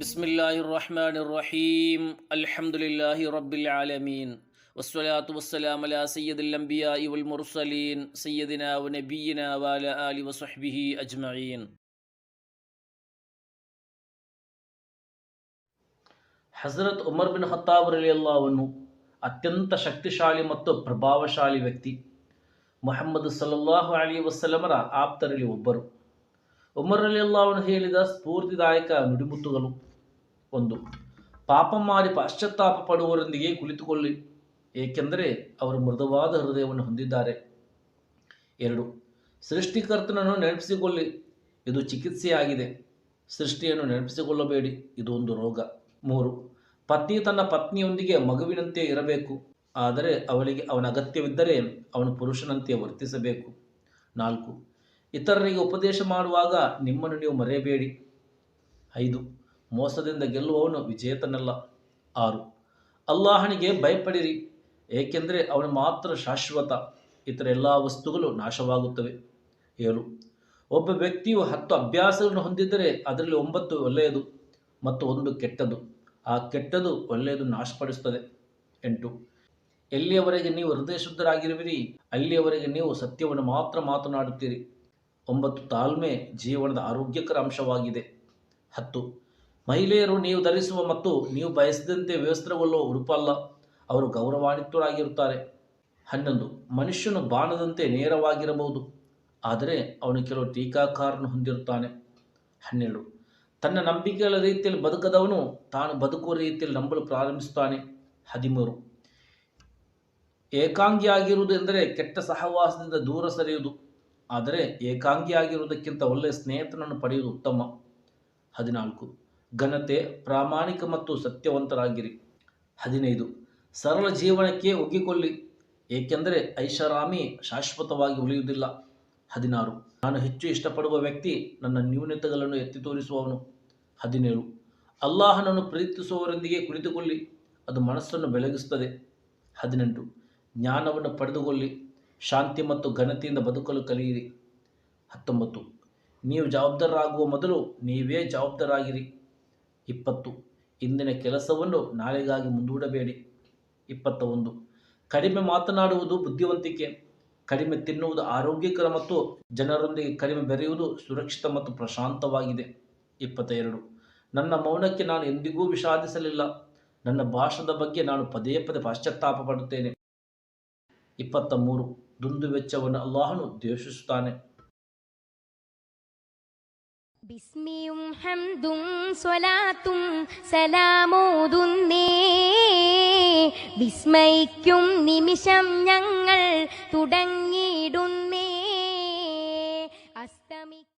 بسم الله الرحمن الرحيم الحمد لله رب العالمين والصلاة والسلام على سيد الأنبياء والمرسلين سيدنا ونبينا وعلى آله وصحبه أجمعين حضرت عمر بن خطاب رضي الله عنه ಅತ್ಯಂತ ಶಕ್ತಿಶಾಲಿ ಮತ್ತು ಪ್ರಭಾವಶಾಲಿ ವ್ಯಕ್ತಿ. ಮೊಹಮ್ಮದ್ ಸಲ್ಲಲ್ಲಾಹು ಅಲಿ ವಸಲಮರ ಆಪ್ತರಲ್ಲಿ ಒಬ್ಬರು. ಉಮರ್ ಅವನು ಹೇಳಿದ ಸ್ಫೂರ್ತಿದಾಯಕ ನುಡಿಮುತ್ತುಗಳು ಒಂದು. ಪಾಪ ಮಾಡಿ ಪಶ್ಚಾತ್ತಾಪ ಪಡುವವರೊಂದಿಗೆ ಕುಳಿತುಕೊಳ್ಳಿ, ಏಕೆಂದರೆ ಅವರು ಮೃದುವಾದ ಹೃದಯವನ್ನು ಹೊಂದಿದ್ದಾರೆ. ಎರಡು. ಸೃಷ್ಟಿಕರ್ತನನ್ನು ನೆನಪಿಸಿಕೊಳ್ಳಿ, ಇದು ಚಿಕಿತ್ಸೆಯಾಗಿದೆ. ಸೃಷ್ಟಿಯನ್ನು ನೆನಪಿಸಿಕೊಳ್ಳಬೇಡಿ, ಇದು ಒಂದು ರೋಗ. ಮೂರು. ಪತ್ನಿ ತನ್ನ ಪತ್ನಿಯೊಂದಿಗೆ ಮಗುವಿನಂತೆ ಇರಬೇಕು. ಆದರೆ ಅವಳಿಗೆ ಅವನ ಅಗತ್ಯವಿದ್ದರೆ ಅವನು ಪುರುಷನಂತೆ ವರ್ತಿಸಬೇಕು. ನಾಲ್ಕು, ಇತರರಿಗೆ ಉಪದೇಶ ಮಾಡುವಾಗ ನಿಮ್ಮನ್ನು ನೀವು ಮರೆಯಬೇಡಿ. ಐದು, ಮೋಸದಿಂದ ಗೆಲ್ಲುವವನು ವಿಜೇತನಲ್ಲ. ಆರು, ಅಲ್ಲಾಹನಿಗೆ ಭಯಪಡಿರಿ, ಏಕೆಂದರೆ ಅವನು ಮಾತ್ರ ಶಾಶ್ವತ. ಇತರ ಎಲ್ಲ ವಸ್ತುಗಳು ನಾಶವಾಗುತ್ತವೆ. ಏಳು, ಒಬ್ಬ ವ್ಯಕ್ತಿಯು ಹತ್ತು ಅಭ್ಯಾಸಗಳನ್ನು ಹೊಂದಿದ್ದರೆ ಅದರಲ್ಲಿ ಒಂಬತ್ತು ಒಳ್ಳೆಯದು ಮತ್ತು ಒಂದು ಕೆಟ್ಟದು ಆ ಕೆಟ್ಟದು ಒಳ್ಳೆಯದು ನಾಶಪಡಿಸುತ್ತದೆ ಎಂಟು. ಎಲ್ಲಿಯವರೆಗೆ ನೀವು ಹೃದಯ ಶುದ್ಧರಾಗಿರುವಿರಿ ಅಲ್ಲಿಯವರೆಗೆ ನೀವು ಸತ್ಯವನ್ನು ಮಾತ್ರ ಮಾತನಾಡುತ್ತೀರಿ. ಒಂಬತ್ತು, ತಾಳ್ಮೆ ಜೀವನದ ಆರೋಗ್ಯಕರ ಅಂಶವಾಗಿದೆ. ಹತ್ತು, ಮಹಿಳೆಯರು ನೀವು ಧರಿಸುವ ಮತ್ತು ನೀವು ಬಯಸಿದಂತೆ ವ್ಯವಸ್ಥೆಗೊಳ್ಳುವ ಉಡುಪಲ್ಲ, ಅವರು ಗೌರವಾನ್ವಿತರಾಗಿರುತ್ತಾರೆ. ಹನ್ನೊಂದು, ಮನುಷ್ಯನು ಬಾಣದಂತೆ ನೇರವಾಗಿರಬಹುದು, ಆದರೆ ಅವನು ಕೆಲವು ಟೀಕಾಕಾರನ್ನು ಹೊಂದಿರುತ್ತಾನೆ. ಹನ್ನೆರಡು ತನ್ನ ನಂಬಿಕೆಗಳ ರೀತಿಯಲ್ಲಿ ಬದುಕದವನು ತಾನು ಬದುಕುವ ರೀತಿಯಲ್ಲಿ ನಂಬಲು ಪ್ರಾರಂಭಿಸುತ್ತಾನೆ. ಹದಿಮೂರು. ಏಕಾಂಗಿಯಾಗಿರುವುದು ಎಂದರೆ ಕೆಟ್ಟ ಸಹವಾಸದಿಂದ ದೂರ ಸರಿಯುವುದು. ಆದರೆ ಏಕಾಂಗಿಯಾಗಿರುವುದಕ್ಕಿಂತ ಒಳ್ಳೆಯ ಸ್ನೇಹಿತನನ್ನು ಪಡೆಯುವುದು ಉತ್ತಮ. ಹದಿನಾಲ್ಕು. ಘನತೆ, ಪ್ರಾಮಾಣಿಕ ಮತ್ತು ಸತ್ಯವಂತರಾಗಿರಿ. ಹದಿನೈದು. ಸರಳ ಜೀವನಕ್ಕೆ ಒಗ್ಗಿಕೊಳ್ಳಿ. ಏಕೆಂದರೆ ಐಷಾರಾಮಿ ಶಾಶ್ವತವಾಗಿ ಉಳಿಯುವುದಿಲ್ಲ. ಹದಿನಾರು. ನಾನು ಹೆಚ್ಚು ಇಷ್ಟಪಡುವ ವ್ಯಕ್ತಿ ನನ್ನ ನ್ಯೂನತೆಗಳನ್ನು ಎತ್ತಿ ತೋರಿಸುವವನು. ಹದಿನೇಳು. ಅಲ್ಲಾಹನನ್ನು ಪ್ರೀತಿಸುವವರೊಂದಿಗೆ ಕುಳಿತುಕೊಳ್ಳಿ, ಅದು ಮನಸ್ಸನ್ನು ಬೆಳಗಿಸುತ್ತದೆ. ಹದಿನೆಂಟು. ಜ್ಞಾನವನ್ನು ಪಡೆದುಕೊಳ್ಳಿ, ಶಾಂತಿ ಮತ್ತು ಘನತೆಯಿಂದ ಬದುಕಲು ಕಲಿಯಿರಿ. ಹತ್ತೊಂಬತ್ತು. ನೀವು ಜವಾಬ್ದಾರರಾಗುವ ಮೊದಲು ನೀವೇ ಜವಾಬ್ದಾರಾಗಿರಿ. ಇಪ್ಪತ್ತು. ಇಂದಿನ ಕೆಲಸವನ್ನು ನಾಳೆಗಾಗಿ ಮುಂದೂಡಬೇಡಿ. ಇಪ್ಪತ್ತ ಒಂದು ಕಡಿಮೆ ಮಾತನಾಡುವುದು ಬುದ್ಧಿವಂತಿಕೆ. ಕಡಿಮೆ ತಿನ್ನುವುದು ಆರೋಗ್ಯಕರ ಮತ್ತು ಜನರೊಂದಿಗೆ ಕಡಿಮೆ ಬೆರೆಯುವುದು ಸುರಕ್ಷಿತ ಮತ್ತು ಪ್ರಶಾಂತವಾಗಿದೆ. ಇಪ್ಪತ್ತ ಎರಡು ನನ್ನ ಮೌನಕ್ಕೆ ನಾನು ಎಂದಿಗೂ ವಿಷಾದಿಸಲಿಲ್ಲ ನನ್ನ ಭಾಷಣದ ಬಗ್ಗೆ ನಾನು ಪದೇ ಪದೇ ಪಶ್ಚಾತ್ತಾಪ ಪಡುತ್ತೇನೆ ಇಪ್ಪತ್ತ ಮೂರು ದುಂದು ವೆಚ್ಚವನ್ನು ಅಲ್ಲಾಹನು ದ್ವೇಷಿಸುತ್ತಾನೆ ബിസ്മിയും ഹംദും സ്വലാത്തും സലാമോതുന്നേ വിസ്മയിക്കും നിമിഷം ഞങ്ങൾ തുടങ്ങിയിടുന്നേ